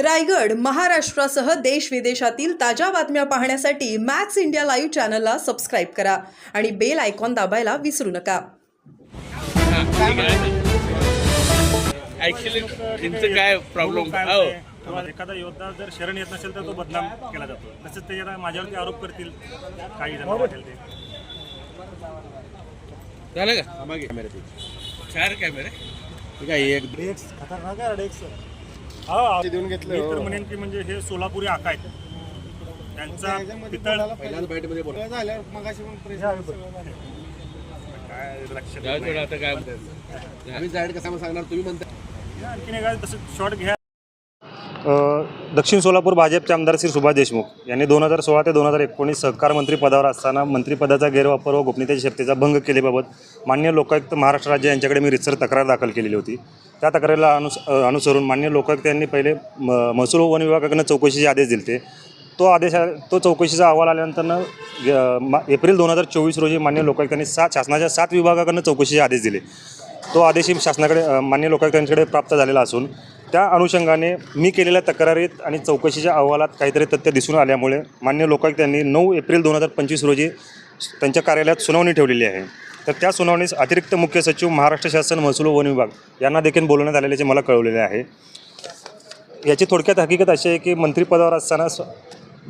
रायगड महाराष्ट्रासह देश विदेशातील ताज्या बातम्या पाहण्यासाठी मॅक्स इंडिया लाईव्ह चॅनलला सबस्क्राईब करा आणि बेल आयकॉन दाबायला विसरू नका. ऍक्च्युली त्यांचं काय प्रॉब्लेम हो. एखादा योद्धा जर शरण येत नसेल तर तो बदनाम केला जातो. तसंच ते जरा माझ्यावरती आरोप करतील. काही जण वाटेल ते. झालं का? चार कॅमेरे खतरनाक आहे हा देऊन घेतलं, मी हो. तर म्हणेन की म्हणजे हे सोलापुरी आका आहेत. त्यांचा पितळ झाल्यावर मगाशी पण प्रेस काय लक्षात जाऊ येत थोडं नाही. आता काय म्हणतात आम्ही जाहीर कसं सांगणार तुम्ही म्हणता आणखीन एखादं तसं शॉर्ट घ्या. दक्षिण सोलापूर भाजपचे आमदार श्री सुभाष देशमुख यांनी दोन हजार सोळा ते दोन हजार एकोणीस सहकार मंत्री पदावर असताना मंत्रिपदाचा गैरवापर व गोपनीयतेच्या शक्तीचा भंग केल्याबाबत मान्य लोकायुक्त महाराष्ट्र राज्य यांच्याकडे मी रितसर तक्रार दाखल केलेली होती. त्या तक्रारीला अनुस अनुसरून मान्य लोकायुक्त यांनी पहिले म महसूल व वन विभागाकडनं चौकशीचे आदेश दिले तो आदेश तो चौकशीचा अहवाल आल्यानंतरनं मा- एप्रिल दोन हजार चोवीस रोजी मान्य लोकायुक्तांनी सात शासनाच्या सात विभागाकडनं चौकशीचे आदेश दिले. तो आदेशही शासनाकडे मान्य लोकायुक्तांकडे प्राप्त झालेला असून त्या अनुषंगाने मी केलेल्या तक्रारीत आणि चौकशीच्या अहवालात काहीतरी तथ्य दिसून आल्यामुळे मान्य लोकायुक्तांनी नऊ एप्रिल दोन हजार पंचवीस रोजी त्यांच्या कार्यालयात सुनावणी ठेवलेली आहे. तर त्या सुनावणीस अतिरिक्त मुख्य सचिव महाराष्ट्र शासन महसूल वन विभाग यांना देखील बोलवण्यात आलेल्याचे मला कळवलेले आहे. याची थोडक्यात हकीकत अशी आहे की मंत्रिपदावर असताना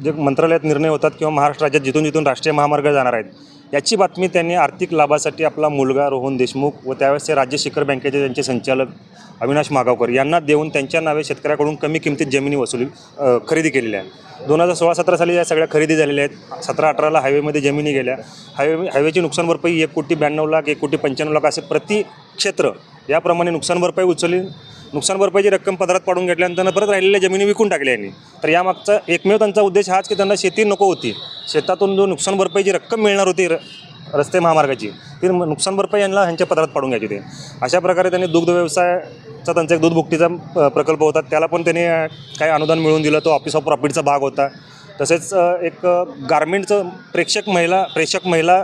जे मंत्रालयात निर्णय होतात किंवा महाराष्ट्र राज्यात जिथून जिथून राष्ट्रीय महामार्ग जाणार आहेत याची बातमी त्यांनी आर्थिक लाभासाठी आपला मुलगा रोहन देशमुख व त्यावेळेस ते राज्य शिखर बँकेचे त्यांचे संचालक अविनाश मागावकर यांना देऊन त्यांच्या नावे शेतकऱ्याकडून कमी किमतीत जमिनी वसुली खरेदी केलेल्या आहे. दोन हजार सोळा सतरा साली या सगळ्या खरेदी झालेल्या आहेत. सतरा अठराला हायवेमध्ये जमिनी गेल्या. हायवे हायवेची नुकसान भरपाई एक कोटी ब्याण्णव लाख एक कोटी पंच्याण्णव लाख असे प्रति क्षेत्र याप्रमाणे नुकसान भरपाई उचलली. नुकसान भरपाईची रक्कम पदरात पाडून घेतल्यानंतर परत राहिलेल्या जमिनी विकून टाकल्या यांनी. तर यामागचा एकमेव त्यांचा उद्देश हाच की त्यांना शेती नको होती. शेतातून जो नुकसान भरपाईची रक्कम मिळणार होती र रस्ते महामार्गाची ती नुकसान भरपाई यांना ह्यांच्या पदरात पाडून घ्यायची ते अशा प्रकारे त्यांनी दुग्ध व्यवसायाचा त्यांचा एक दूध भुकटीचा प्रकल्प होता. त्याला पण त्यांनी काही अनुदान मिळवून दिलं. तो ऑफिस ऑफ प्रॉफिटचा भाग होता. तसेच एक गारमेंटचं प्रेक्षक महिला प्रेक्षक महिला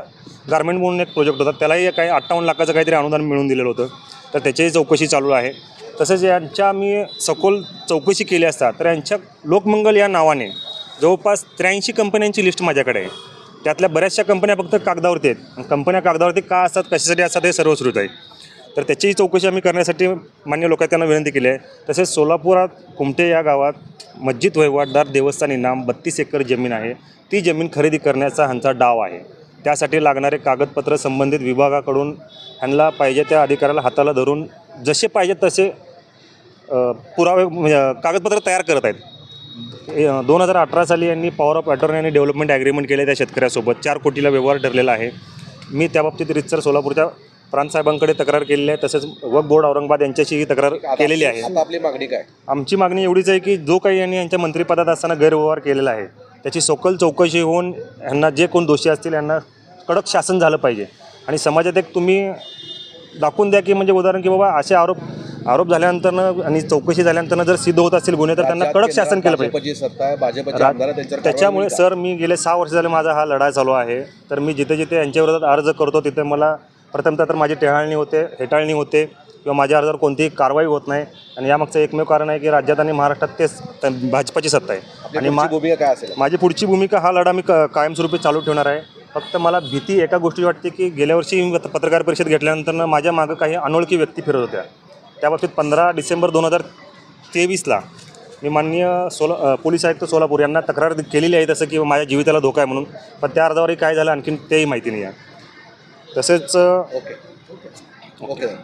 गारमेंट म्हणून एक प्रोजेक्ट होता. त्यालाही काही अठ्ठावन्न लाखाचं काहीतरी अनुदान मिळून दिलेलं होतं. तर त्याचीही चौकशी चालू आहे. तसेच यांच्या मी सखोल चौकशी केली असता तर यांच्या लोकमंगल या नावाने जवळपास त्र्याऐंशी कंपन्यांची लिस्ट माझ्याकडे आहे. त्यातल्या बऱ्याचशा कंपन्या फक्त कागदावरती आहेत. कंपन्या कागदावरती का असतात कशासाठी असतात हे सर्व सुरू आहे. तर त्याचीही चौकशी आम्ही करण्यासाठी मान्य लोकांना विनंती केली आहे. तसेच सोलापुरात कुमटे या गावात मस्जिद वहिवाटदार देवस्थान इनाम बत्तीस एकर जमीन आहे. ती जमीन खरेदी करण्याचा ह्यांचा डाव आहे. त्यासाठी लागणारे कागदपत्र संबंधित विभागाकडून ह्यांना पाहिजे त्या अधिकाऱ्याला हाताला धरून जसे पाहिजे तसे पुरावे म्हणजे कागदपत्र तयार करत आहेत. दोन हजार अठरा साली यांनी पॉवर ऑफ अटॉर्नी आणि डेव्हलपमेंट ॲग्रीमेंट केले त्या शेतकऱ्यासोबत. चार कोटीला व्यवहार ठरलेला आहे. मी त्याबाबतीत रितसर सोलापूरच्या प्रांतसाहेबांकडे तक्रार केलेली आहे. तसेच वक बोर्ड औरंगाबाद यांच्याशी ही तक्रार केलेली आहे. आपली मागणी काय? आमची मागणी एवढीच आहे की जो काही यांनी यांच्या मंत्रिपदात असताना गैरव्यवहार केलेला आहे त्याची सखोल चौकशी होऊन यांना जे कोण दोषी असतील यांना कडक शासन झालं पाहिजे. आणि समाजात एक तुम्ही दाखवून द्या की म्हणजे उदाहरण की बाबा असे आरोप आरोप झाल्यानंतर आणि चौकशी झाल्यानंतर जर सिद्ध होत असतील गुन्हे तर त्यांना कडक शासन केलं पाहिजे. त्याच्यामुळे सर मी गेले सहा वर्ष झाले माझा हा लढा चालू आहे. तर मी जिथे जिथे यांच्या विरोधात अर्ज करतो तिथे मला प्रथमतः तर माझी टेहाळणी होते हेटाळणी होते किंवा माझ्या अर्जावर कोणतीही कारवाई होत नाही. आणि यामागचं एकमेव कारण आहे की राज्यात आणि महाराष्ट्रात तेच भाजपाची सत्ता आहे. आणि भूमिका काय असेल? माझी पुढची भूमिका हा लढा मी कायमस्वरूपी चालू ठेवणार आहे. फक्त मला भीती एका गोष्टी वाटते की गेल्या वर्षी मी पत- पत्रकार परिषद घेतल्यानंतर माझ्या मागं काही अनोळखी व्यक्ती फिरत होत्या. त्या बाबतीत पंधरा डिसेंबर दोन हजार तेवीसला मी माननीय सोला पोलीस आयुक्त सोलापूर यांना तक्रार केलेली आहे तसं की माझ्या जीविताला धोका आहे म्हणून. पण त्या अर्जावरही काय झालं आणखीन तेही माहिती नाही आहे. तसेच ओके. ओके.